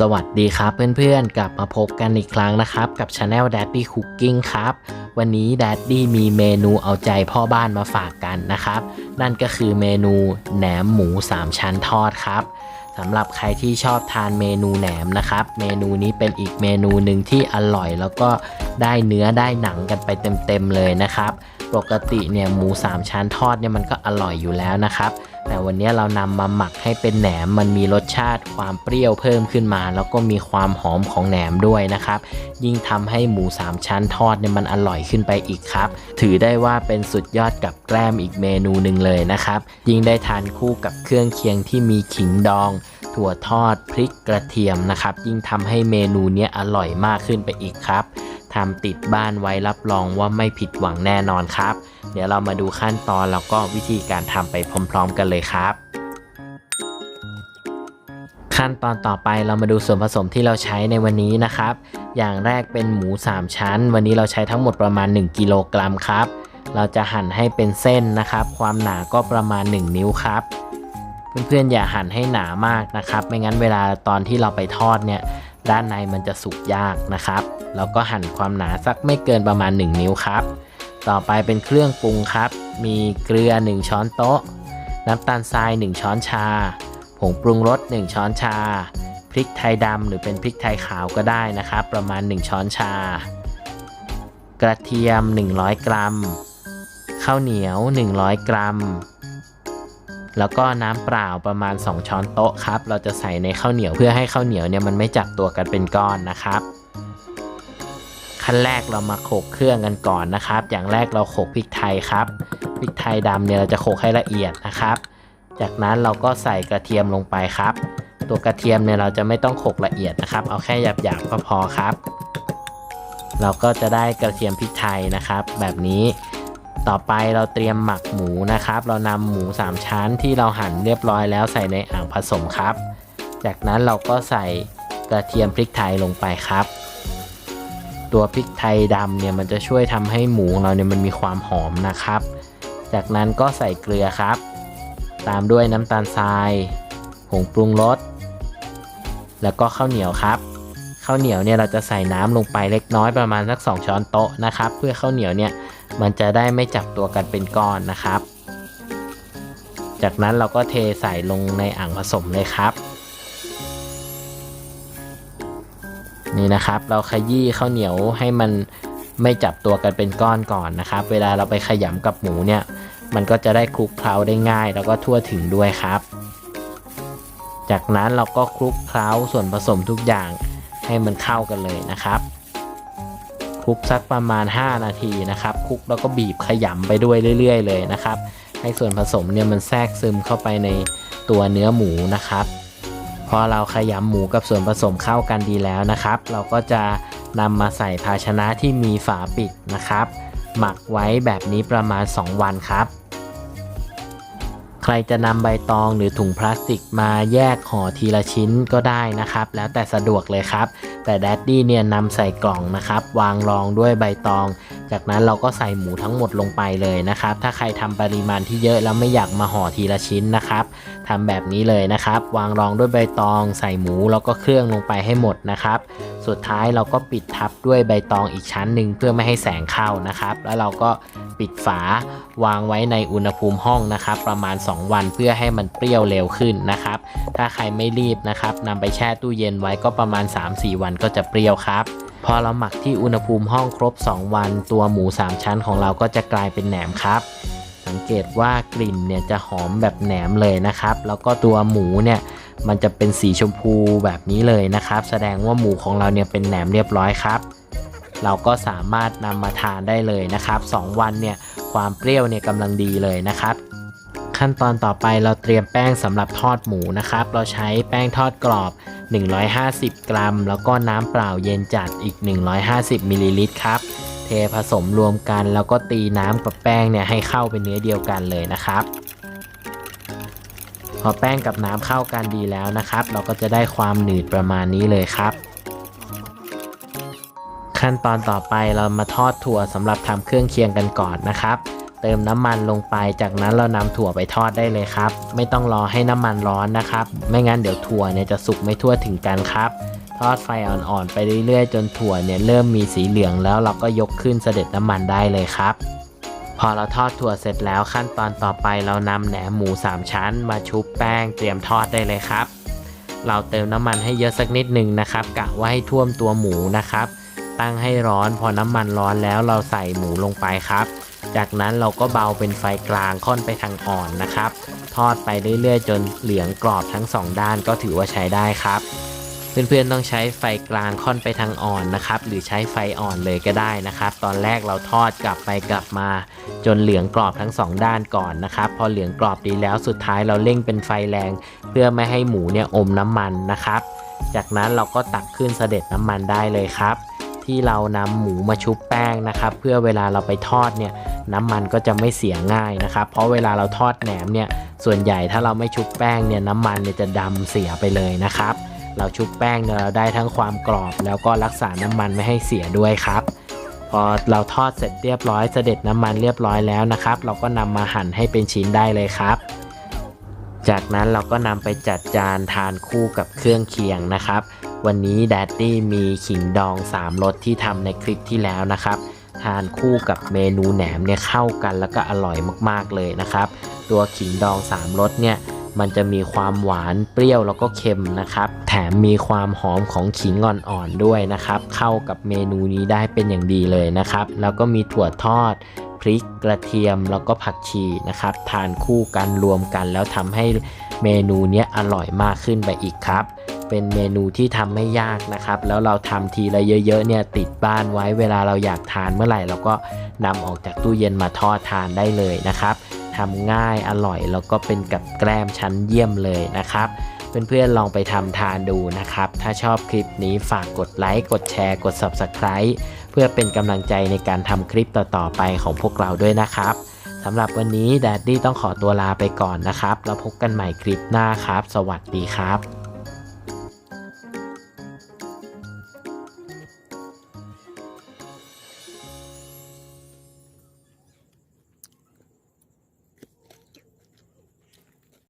สวัสดีครับเพื่อนๆ กลับมาพบกันอีกครั้งนะครับ กับ Channel Daddy Cooking ครับ วันนี้ Daddy มีเมนูเอาใจพ่อบ้านมาฝากกันนะครับ นั่นก็คือเมนูแหนมหมู 3 ชั้นทอดครับสำหรับใครที่ชอบทานเมนูแหนมนะครับ เมนูนี้เป็นอีกเมนูหนึ่งที่อร่อยแล้วก็ได้เนื้อได้หนังกันไปเต็มๆเลยนะครับ ปกติเนี่ยหมู 3 ชั้นทอดเนี่ยมันก็อร่อยอยู่แล้วนะครับ แต่วันนี้เรานำมาหมักให้เป็นแหนมมันมีรสชาติความเปรี้ยวเพิ่มขึ้นมา แล้วก็มีความหอมของแหนมด้วยนะครับ ยิ่งทำให้หมู3ชั้นทอดเนี่ยมันอร่อยขึ้นไปอีกครับ ถือได้ว่าเป็นสุดยอดกับแกล้มอีกเมนูหนึ่งเลยนะครับ ยิ่งได้ทานคู่กับเครื่องเคียงที่มีขิงดองถั่วทอดพริกกระเทียมนะครับ ยิ่งทำให้เมนูเนี้ยอร่อยมากขึ้นไปอีกครับ ทำติดบ้านไว้รับรองว่าไม่ผิดหวังแน่นอนครับ เดี๋ยวเรามาดูขั้นตอนแล้วก็วิธีการทำไปพร้อม ๆ กันเลยครับขั้นตอนต่อไปเรามาดูส่วนผสมที่เราใช้ในวันนี้นะครับ อย่างแรกเป็นหมู 3 ชั้น วันนี้เราใช้ทั้งหมดประมาณ 1 กิโลกรัมครับ เราจะหั่นให้เป็นเส้นนะครับ ความหนาก็ประมาณ 1 นิ้วครับ เพื่อนๆอย่าหั่นให้หนามากนะครับ ไม่งั้นเวลาตอนที่เราไปทอดเนี่ย ด้านในมันจะสุกยากนะครับเราก็หั่นความหนาสักไม่เกินประมาณ 1 นิ้วครับ ต่อไปเป็นเครื่องปรุงครับ มีเกลือ 1 ช้อนโต๊ะ น้ำตาลทราย 1 ช้อนชา ผงปรุงรส 1 ช้อนชา พริกไทยดำหรือเป็นพริกไทยขาวก็ได้นะครับ ประมาณ 1 ช้อนชา กระเทียม 100 กรัม ข้าวเหนียว 100 กรัม แล้วก็น้ำเปล่าประมาณ 2 ช้อนโต๊ะครับ เราจะใส่ในข้าวเหนียวเพื่อให้ข้าวเหนียวเนี่ยมันไม่จับตัวกันเป็นก้อนนะครับขั้นแรกเรามาโขลกเครื่องกันก่อนนะครับ อย่างแรกเราโขลกพริกไทยครับพริกไทยดำเนี่ยเราจะโขลกให้ละเอียดนะครับ จากนั้นเราก็ใส่กระเทียมลงไปครับ ตัวกระเทียมเนี่ยเราจะไม่ต้องโขลกละเอียดนะครับ เอาแค่หยาบๆก็พอครับ เราก็จะได้กระเทียมพริกไทยนะครับ แบบนี้ ต่อไปเราเตรียมหมักหมูนะครับ เรานำหมู 3 ชั้นที่เราหั่นเรียบร้อยแล้วใส่ในอ่างผสมครับ จากนั้นเราก็ใส่กระเทียมพริกไทยลงไปครับ ตัวพริกไทยดำเนี่ยมันจะช่วยทำให้หมูของเราเนี่ยมันมีความหอมนะครับ จากนั้นก็ใส่เกลือครับ ตามด้วยน้ำตาลทรายผงปรุงรสแล้วก็ข้าวเหนียวครับข้าวเหนียวเนี่ยเราจะใส่น้ำลงไปเล็กน้อยประมาณสัก 2 ช้อนโต๊ะนะครับ เพื่อข้าวเหนียวเนี่ย มันจะได้ไม่จับตัวกันเป็นก้อนนะครับ จากนั้นเราก็เทใส่ลงในอ่างผสมเลยครับ นี่นะครับเราขยี้ข้าวเหนียวให้มันไม่จับตัวกันเป็นก้อนก่อนนะครับ เวลาเราไปขยำกับหมูเนี่ย มันก็จะได้คลุกเคล้าได้ง่าย แล้วก็ทั่วถึงด้วยครับ จากนั้นเราก็คลุกเคล้าส่วนผสมทุกอย่างให้มันเข้ากันเลยนะครับ คลุกสักประมาณ 5 นาทีนะครับคลุกแล้วก็บีบขยำไปด้วยเรื่อย ๆ เลยนะครับ ให้ส่วนผสมเนี่ยมันแทรกซึมเข้าไปในตัวเนื้อหมูนะครับ พอเราขยำหมูกับส่วนผสมเข้ากันดีแล้วนะครับ เราก็จะนำมาใส่ภาชนะที่มีฝาปิดนะครับ หมักไว้แบบนี้ประมาณ 2 วันครับ ใครจะนำใบตองหรือถุงพลาสติกมาแยกห่อทีละชิ้นก็ได้นะครับ แล้วแต่สะดวกเลยครับ แต่แดดดี้เนี่ยนำใส่กล่องนะครับ วางรองด้วยใบตอง จากนั้นเราก็ใส่หมูทั้งหมดลงไปเลยนะครับ ถ้าใครทำปริมาณที่เยอะแล้วไม่อยากมาห่อทีละชิ้นนะครับทำแบบนี้เลยนะครับ วางรองด้วยใบตอง ใส่หมูแล้วก็เครื่องลงไปให้หมดนะครับ สุดท้ายเราก็ปิดทับด้วยใบตองอีกชั้นหนึ่งเพื่อไม่ให้แสงเข้านะครับ แล้วเราก็ปิดฝาวางไว้ในอุณหภูมิห้องนะครับ ประมาณ 2 วันเพื่อให้มันเปรี้ยวเร็วขึ้นนะครับ ถ้าใครไม่รีบนะครับนำไปแช่ตู้เย็นไว้ก็ประมาณ 3-4 วันก็จะเปรี้ยวครับ พอเราหมักที่อุณหภูมิห้องครบ 2 วัน ตัวหมู 3 ชั้นของเราก็จะกลายเป็นแหนมครับ สังเกตว่ากลิ่นเนี่ยจะหอมแบบแหนมเลยนะครับ แล้วก็ตัวหมูเนี่ยมันจะเป็นสีชมพูแบบนี้เลยนะครับ แสดงว่าหมูของเราเนี่ยเป็นแหนมเรียบร้อยครับ เราก็สามารถนำมาทานได้เลยนะครับ 2 วันเนี่ยความเปรี้ยวเนี่ยกำลังดีเลยนะครับขั้นตอนต่อไปเราเตรียมแป้งสำหรับทอดหมูนะครับ เราใช้แป้งทอดกรอบ 150 กรัม แล้วก็น้ำเปล่าเย็นจัดอีก 150มิลลิลิตรครับเทผสมรวมกันแล้วก็ตีน้ำกับแป้งเนี่ยให้เข้าเป็นเนื้อเดียวกันเลยนะครับ พอแป้งกับน้ำเข้ากันดีแล้วนะครับ เราก็จะได้ความหนืดประมาณนี้เลยครับขั้นตอนต่อไปเรามาทอดถั่วสำหรับทำเครื่องเคียงกันก่อนนะครับ เติมน้ำมันลงไป จากนั้นเรานำถั่วไปทอดได้เลยครับ ไม่ต้องรอให้น้ำมันร้อนนะครับ ไม่งั้นเดี๋ยวถั่วเนี่ยจะสุกไม่ทั่วถึงกันครับทอดไฟอ่อนๆไปเรื่อยๆ จนถั่วเนี่ยเริ่มมีสีเหลืองแล้วเราก็ยกขึ้นเสด็จน้ำมันได้เลยครับ พอเราทอดถั่วเสร็จแล้วขั้นตอนต่อไปเรานำแหนมหมู 3 ชั้น มาชุบแป้งเตรียมทอดได้เลยครับ เราเติมน้ำมันให้เยอะสักนิดหนึ่งนะครับกะว่าให้ท่วมตัวหมูนะครับ ตั้งให้ร้อน พอน้ำมันร้อนแล้วเราใส่หมูลงไปครับ จากนั้นเราก็เบาเป็นไฟกลางค่อนไปทางอ่อนนะครับ ทอดไปเรื่อยๆ จนเหลืองกรอบทั้งสองด้านก็ถือว่าใช้ได้ครับเพื่อนๆต้องใช้ไฟกลางค่อนไปทางอ่อนนะครับ หรือใช้ไฟอ่อนเลยก็ได้นะครับ ตอนแรกเราทอดกลับไปกลับมา จนเหลืองกรอบทั้งสองด้านก่อนนะครับ พอเหลืองกรอบดีแล้วสุดท้ายเราเร่งเป็นไฟแรง เพื่อไม่ให้หมูเนี่ยอมน้ำมันนะครับ จากนั้นเราก็ตักขึ้นเสด็จน้ำมันได้เลยครับ ที่เรานำหมูมาชุบแป้งนะครับ เพื่อเวลาเราไปทอดเนี่ยน้ำมันก็จะไม่เสียง่ายนะครับ เพราะเวลาเราทอดแหนมเนี่ยส่วนใหญ่ถ้าเราไม่ชุบแป้งเนี่ยน้ำมันเนี่ยจะดำเสียไปเลยนะครับ เราชุบแป้งเนี่ยเราได้ทั้งความกรอบ แล้วก็รักษาน้ำมันไม่ให้เสียด้วยครับพอเราทอดเสร็จเรียบร้อยเสด็จน้ำมันเรียบร้อยแล้วนะครับ เราก็นำมาหั่นให้เป็นชิ้นได้เลยครับ จากนั้นเราก็นำไปจัดจานทานคู่กับเครื่องเคียงนะครับ วันนี้แดดดี้มีขิงดอง 3รสที่ทำในคลิปที่แล้วนะครับ ทานคู่กับเมนูแหนมเนี่ยเข้ากันแล้วก็อร่อยมากๆเลยนะครับ ตัวขิงดอง 3รสเนี่ยมันจะมีความหวานเปรี้ยวแล้วก็เค็มนะครับ แถมมีความหอมของขิงอ่อนๆด้วยนะครับ เข้ากับเมนูนี้ได้เป็นอย่างดีเลยนะครับ แล้วก็มีถั่วทอดพริกกระเทียมแล้วก็ผักชีนะครับ ทานคู่กันรวมกันแล้วทำให้เมนูนี้อร่อยมากขึ้นไปอีกครับ เป็นเมนูที่ทำไม่ยากนะครับ แล้วเราทำทีละเยอะๆเนี่ยติดบ้านไว้เวลาเราอยากทานเมื่อไหร่เราก็นำออกจากตู้เย็นมาทอดทานได้เลยนะครับทำง่ายอร่อยแล้วก็เป็นกับแกล้มชั้นเยี่ยมเลยนะครับเพื่อนๆลองไปทำทานดูนะครับ ถ้าชอบคลิปนี้ฝากกดไลค์ กดแชร์ กด Subscribe เพื่อเป็นกำลังใจในการทำคลิปต่อๆไปของพวกเราด้วยนะครับสำหรับวันนี้แดดดี้ต้องขอตัวลาไปก่อนนะครับ แล้วพบกันใหม่คลิปหน้าครับ สวัสดีครับ